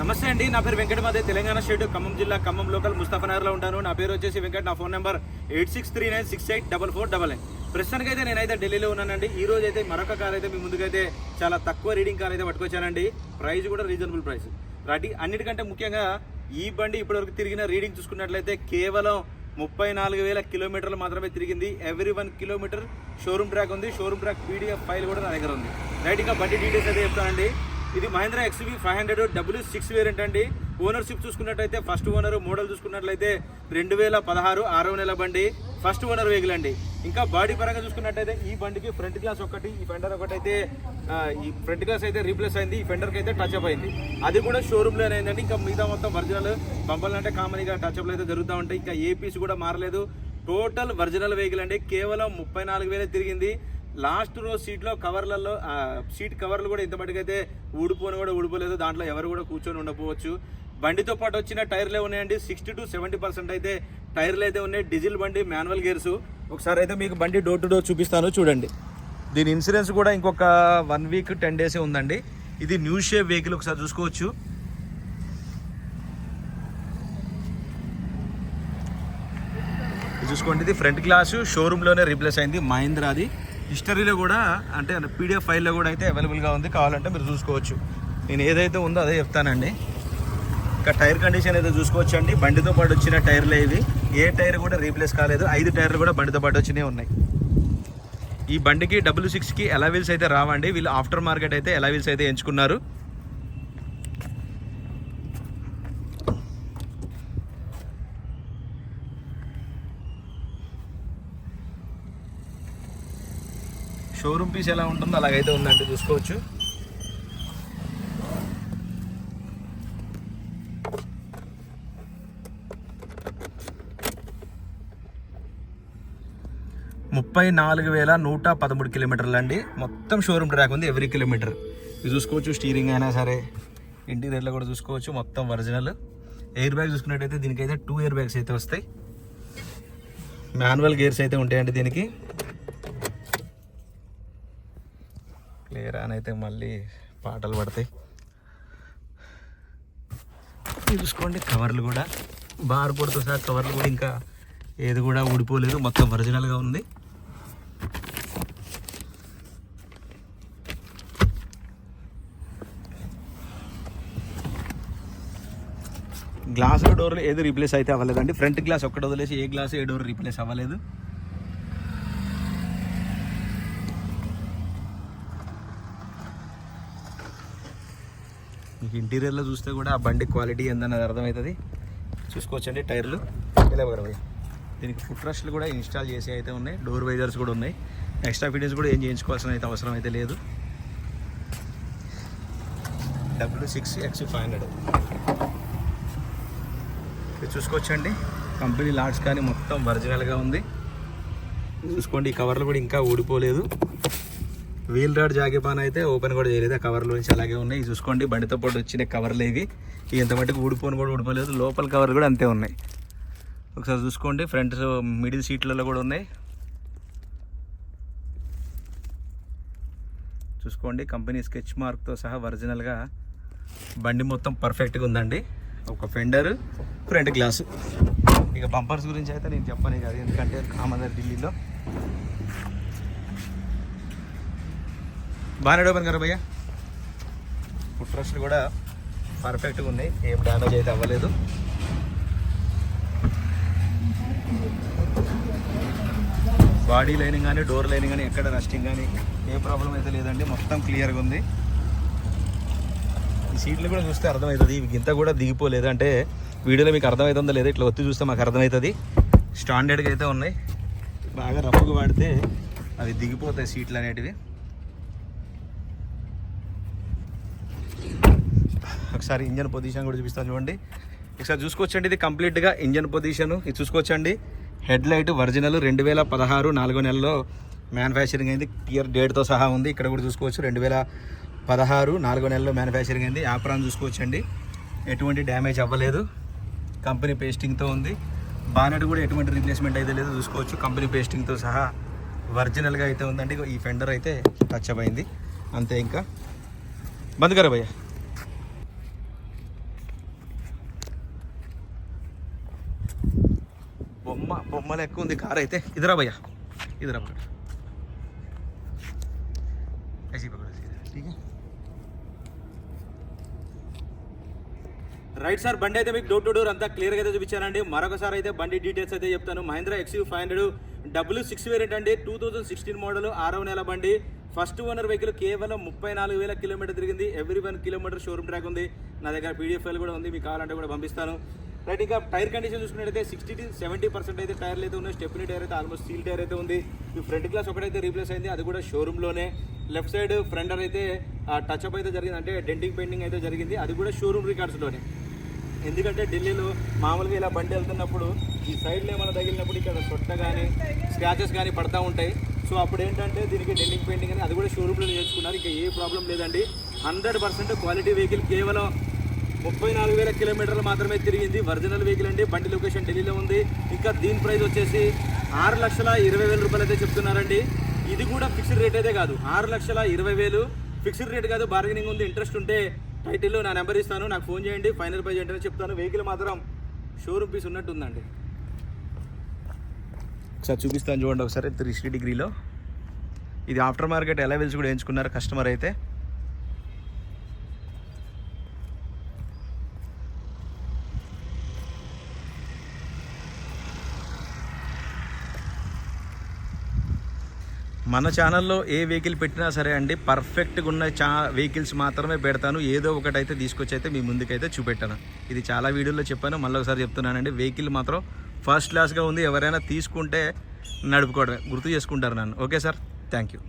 నమస్తే అండి నా పేరు వెంకటమాదే తెలంగాణ స్టేట్ ఖమ్మం జిల్లా ఖమ్మం లోకల్ ముస్తాఫనగర్లో ఉంటాను. నా పేరు వచ్చేసి వెంకట్ నా phone number eight six three nine six eight double four double nine ప్రస్తుతానికి అయితే నేనైతే ఢిల్లీలో ఉన్నానండి. ఈ రోజు అయితే మరొక కార్ అయితే మీ ముందుకైతే చాలా తక్కువ రీడింగ్ కార్ అయితే పట్టుకొచ్చానండి. ప్రైస్ కూడా రీజనబుల్ ప్రైస్. రాటి అన్నిటికంటే ముఖ్యంగా ఈ బండి ఇప్పటివరకు తిరిగిన రీడింగ్ చూసుకున్నట్లయితే కేవలం ముప్పై నాలుగు వేల కిలోమీటర్లు మాత్రమే తిరిగింది. Every one kilometer showroom track ఉంది. షోరూమ్ ట్రాక్ పీడిఎఫ్ ఫైల్ కూడా నా దగ్గర ఉంది. రైట్ ఇంకా బండి డీటెయిల్స్ అయితే చెప్తానండి. ఇది Mahindra XUV five hundred W six variant అండి. ఓనర్షిప్ చూసుకున్నట్టయితే ఫస్ట్ ఓనర్ మోడల్ చూసుకున్నట్లయితే రెండు వేల పదహారు ఆరవ నెల బండి ఫస్ట్ ఓనర్ వెహికల్ అండి. ఇంకా బాడీ పరంగా చూసుకున్నట్టయితే ఈ బండికి ఫ్రంట్ గ్లాస్ ఒకటి ఈ ఫెండర్ ఒకటి అయితే ఈ ఫ్రంట్ గ్లాస్ అయితే రీప్లేస్ అయింది ఈ ఫెండర్కి అయితే టచ్ అప్ అయింది. అది కూడా షోరూమ్లోనే అయిందండి. ఇంకా మిగతా మొత్తం ఒరిజినల్ బంపల్ అంటే కామన్గా టచ్ అప్లు అయితే జరుగుతూ ఉంటాయి. ఇంకా ఏ పీస్ కూడా మారలేదు. టోటల్ ఒరిజినల్ వెహికల్ అండి. కేవలం ముప్పై నాలుగు వేలే తిరిగింది. లాస్ట్ రో సీట్లో కవర్లలో సీట్ కవర్లు కూడా ఇంత మటుకైతే ఊడిపోని కూడా ఊడిపోలేదు. దాంట్లో ఎవరు కూడా కూర్చొని ఉండకపోవచ్చు. బండితో పాటు వచ్చిన టైర్లే ఉన్నాయండి? సిక్స్టీ టు సెవెంటీ పర్సెంట్ అయితే టైర్లు అయితే ఉన్నాయి. డీజిల్ బండి మాన్యువల్ గేర్స్. ఒకసారి అయితే మీకు బండి డోర్ టు డోర్ చూపిస్తాను చూడండి. దీని ఇన్సూరెన్స్ కూడా ఇంకొక వన్ వీక్ టెన్ డేస్ ఉందండి. ఇది న్యూ షేప్ వెహికల్ ఒకసారి చూసుకోవచ్చు. చూసుకోండి ఇది ఫ్రంట్ గ్లాసు. షోరూంలోనే రీప్లేస్ అయింది మహీంద్రాది. హిస్టరీలో కూడా అంటే పీడిఎఫ్ ఫైల్లో కూడా అయితే అవైలబుల్గా ఉంది. కావాలంటే మీరు చూసుకోవచ్చు. నేను ఏదైతే ఉందో అదే చెప్తానండి. ఇంకా టైర్ కండిషన్ అయితే చూసుకోవచ్చు అండి బండితో పాటు వచ్చిన టైర్లే ఇవి. ఏ టైర్ కూడా రీప్లేస్ కాలేదు. ఐదు టైర్లు కూడా బండితో పాటు వచ్చినవి ఉన్నాయి. ఈ బండికి డబ్ల్యూ సిక్స్కి ఎలవీల్స్ అయితే రావండి. వీళ్ళు ఆఫ్టర్ మార్కెట్ అయితే ఎలవీల్స్ అయితే ఎంచుకున్నారు. షోరూమ్ పీస్ ఎలా ఉంటుందో అలాగైతే ఉందండి చూసుకోవచ్చు. ముప్పై నాలుగు వేల నూట పదమూడు కిలోమీటర్లు అండి. మొత్తం షోరూమ్ ట్రాక్ ఉంది ఎవ్రీ కిలోమీటర్. ఇది చూసుకోవచ్చు స్టీరింగ్ అయినా సరే. ఇంటీరియర్లో కూడా చూసుకోవచ్చు మొత్తం ఒరిజినల్. ఎయిర్ బ్యాగ్ చూసుకున్నట్టయితే దీనికైతే టూ ఎయిర్ బ్యాగ్స్ అయితే వస్తాయి. మాన్యువల్ గేర్స్ అయితే ఉంటాయండి దీనికి. రానైతే మళ్ళీ పాటలు పడతాయి. చూసుకోండి కవర్లు కూడా. బార్ పడుతుంది సార్ కవర్లు కూడా ఇంకా ఏది కూడా ఊడిపోలేదు. మొత్తం ఒరిజినల్గా ఉంది. గ్లాస్ డోర్లు ఏది రీప్లేస్ అయితే అవ్వలేదండి. ఫ్రంట్ గ్లాస్ ఒక్కటి వదిలేసి ఏ గ్లాస్ ఏ డోర్ రీప్లేస్ అవ్వలేదు. మీకు ఇంటీరియర్లో చూస్తే కూడా ఆ బండి క్వాలిటీ ఏందన్నది అర్థమవుతుంది. చూసుకోవచ్చండి టైర్లు. ఇలా దీనికి ఫుట్ రష్లు కూడా ఇన్స్టాల్ చేసి అయితే ఉన్నాయి. డోర్ వైజర్స్ కూడా ఉన్నాయి. ఎక్స్ట్రా ఫిట్టింగ్స్ కూడా ఏం చేయించుకోవాల్సిన అయితే అవసరం అయితే లేదు. W six X five hundred ఇది చూసుకోవచ్చండి. కంపెనీ లాట్స్ కానీ మొత్తం ఒరిజినల్గా ఉంది. చూసుకోండి ఈ కవర్లు కూడా ఇంకా ఊడిపోలేదు. వీల్ రాడ్ జాగిపాన్ అయితే ఓపెన్ కూడా చేయలేదు. ఆ కవర్లో నుంచి అలాగే ఉన్నాయి. చూసుకోండి బండితో పాటు వచ్చిన కవర్లు ఇవి. ఇవి ఎంత మటుకు ఊడిపోను కూడా ఊడిపోలేదు. లోపల కవర్లు కూడా అంతే ఉన్నాయి. ఒకసారి చూసుకోండి ఫ్రంట్ మిడిల్ సీట్లలో కూడా ఉన్నాయి. చూసుకోండి కంపెనీ స్కెచ్ మార్క్తో సహా ఒరిజినల్గా బండి మొత్తం పర్ఫెక్ట్గా ఉందండి. ఒక ఫెండర్ ఫ్రంట్ గ్లాసు. ఇక బంపర్స్ గురించి అయితే నేను చెప్పను కాదు. ఎందుకంటే కామన్ ఢిల్లీలో బాగానే ఓపెన్ కదా భయ్య? ఫుడ్ ఫ్రెష్ కూడా పర్ఫెక్ట్గా ఉన్నాయి ఏం డ్యామేజ్ అయితే అవ్వలేదు. బాడీ లైనింగ్ కానీ డోర్ లైనింగ్ కానీ ఎక్కడ రస్టింగ్ కానీ ఏ ప్రాబ్లం అయితే లేదండి. మొత్తం క్లియర్గా ఉంది. ఈ సీట్లు కూడా చూస్తే అర్థమవుతుంది. ఇంత కూడా దిగిపోలేదు. అంటే వీడియోలో మీకు అర్థమవుతుందో లేదో ఇట్లా ఒత్తి చూస్తే మాకు అర్థమవుతుంది. స్టాండర్డ్గా అయితే ఉన్నాయి. బాగా రఫ్గా వాడితే అవి దిగిపోతాయి సీట్లు అనేటివి. ఒకసారి ఇంజన్ పొజిషన్ కూడా చూపిస్తాను చూడండి. ఒకసారి చూసుకోవచ్చండి ఇది కంప్లీట్గా ఇంజన్ పొజిషన్. ఇది చూసుకోవచ్చండి. హెడ్ లైట్ ఒరిజినల్ రెండు వేల పదహారు నాలుగో నెలలో మ్యానుఫ్యాక్చరింగ్ అయింది. క్లియర్ డేట్తో సహా ఉంది. ఇక్కడ కూడా చూసుకోవచ్చు రెండు వేల పదహారు నాలుగో నెలలో మ్యానుఫ్యాక్చరింగ్ అయింది. యాప్రాన్ చూసుకోవచ్చండి. ఎటువంటి డ్యామేజ్ అవ్వలేదు. కంపెనీ పేస్టింగ్తో ఉంది. బానెట్ కూడా ఎటువంటి రీప్లేస్మెంట్ అయితే లేదు. చూసుకోవచ్చు కంపెనీ పేస్టింగ్తో సహా ఒరిజినల్గా అయితే ఉందండి. ఈ ఫెండర్ అయితే టచ్ అయింది. అంతే ఇంకా. బంద్ కరా భయ్యా మళ్ళీ ఎక్కువ ఉంది కార్ అయితే. ఇదిరా భయ్యా ఇదిరా పక్కడ రైట్ సార్ బండి అయితే మీకు డోర్ టు డోర్ అంతా క్లియర్గా అయితే చూపించానండి. మరొకసారి అయితే బండి డీటెయిల్స్ అయితే చెప్తాను. Mahindra XUV five hundred W six variant అండి. టూ థౌజండ్ సిక్స్టీన్ మోడల్ ఆరవ నెల బండి. ఫస్ట్ ఓనర్ వెహికల్ కేవలం ముప్పై నాలుగు వేల కిలోమీటర్ తిరిగింది. Every one kilometer showroom track ఉంది. నా దగ్గర పీడిఎఫ్ఎల్ కూడా ఉంది. మీకు కావాలంటే కూడా పంపిస్తాను. రైట్ ఇంకా టైర్ కండిషన్ చూసుకున్నట్టయితే సిక్స్టీ టు సెవెంటీ పర్సెంట్ అయితే టైర్లు అయితే ఉన్నాయి. స్టెప్నీ టైర్ అయితే ఆల్మోస్ట్ స్టీల్ టైర్ అయితే ఉంది. ఈ ఫ్రంట్ గ్లాస్ ఒకటైతే రీప్లేస్ అయింది. అది కూడా షోరూంలోనే లెఫ్ట్ సైడ్ ఫ్రంటర్ అయితే టచ్ అప్ అయితే జరిగింది. అంటే డెంటింగ్ పెయింటింగ్ అయితే జరిగింది. అది కూడా షోరూమ్ రికార్డ్స్లోనే ఎందుకంటే ఢిల్లీలో మామూలుగా ఇలా బండి వెళ్తున్నప్పుడు ఈ సైడ్లో ఏమైనా తగిలినప్పుడు ఇక్కడ సొట్ట కానీ స్క్రాచెస్ కానీ పడతా ఉంటాయి. సో అప్పుడు ఏంటంటే దీనికి డెల్లింగ్ పెయింటింగ్ అని అది కూడా షోరూమ్లో నేర్చుకున్నారు ఇంకా ఏ ప్రాబ్లం లేదండి. హండ్రెడ్ పర్సెంట్ క్వాలిటీ వెహికల్ కేవలం ముప్పై నాలుగు వేల కిలోమీటర్లు మాత్రమే తిరిగింది ఒరిజినల్ వెహికల్ అండి. బండి లొకేషన్ ఢిల్లీలో ఉంది. ఇంకా దీని ప్రైస్ వచ్చేసి ఆరు లక్షల ఇరవై వేల రూపాయలు అయితే చెప్తున్నారండి. ఇది కూడా ఫిక్స్డ్ రేట్ అయితే కాదు. ఆరు లక్షల ఇరవై వేలు. ఫిక్స్డ్ రేట్ కాదు బార్గెనింగ్ ఉంది. ఇంట్రెస్ట్ ఉంటే టైటిల్లో నా నెంబర్ ఇస్తాను. నాకు ఫోన్ చేయండి. ఫైనల్ ప్రైజ్ ఏంటనే చెప్తాను. వెహికల్ మాత్రం షోరూమ్ పీస్ ఉన్నట్టు ఉందండి ఒకసారి చూపిస్తాను చూడండి ఒకసారి. త్రీ డిగ్రీలో. ఇది ఆఫ్టర్ మార్కెట్ ఎలవెల్స్ కూడా ఎంచుకున్నారు కస్టమర్ అయితే. మన ఛానల్లో ఏ వెహికల్ పెట్టినా సరే అండి పర్ఫెక్ట్గా ఉన్న చా వెహికల్స్ మాత్రమే పెడతాను. ఏదో ఒకటి అయితే తీసుకొచ్చి అయితే మీ ముందుకైతే చూపెట్టాను. ఇది చాలా వీడియోలో చెప్పాను మళ్ళీ ఒకసారి చెప్తున్నానండి. వెహికల్ మాత్రం ఫస్ట్ క్లాస్గా ఉంది. ఎవరైనా తీసుకుంటే నడుపుకోవడమే. గుర్తు చేసుకుంటారు నన్ను. Okay sir? Thank you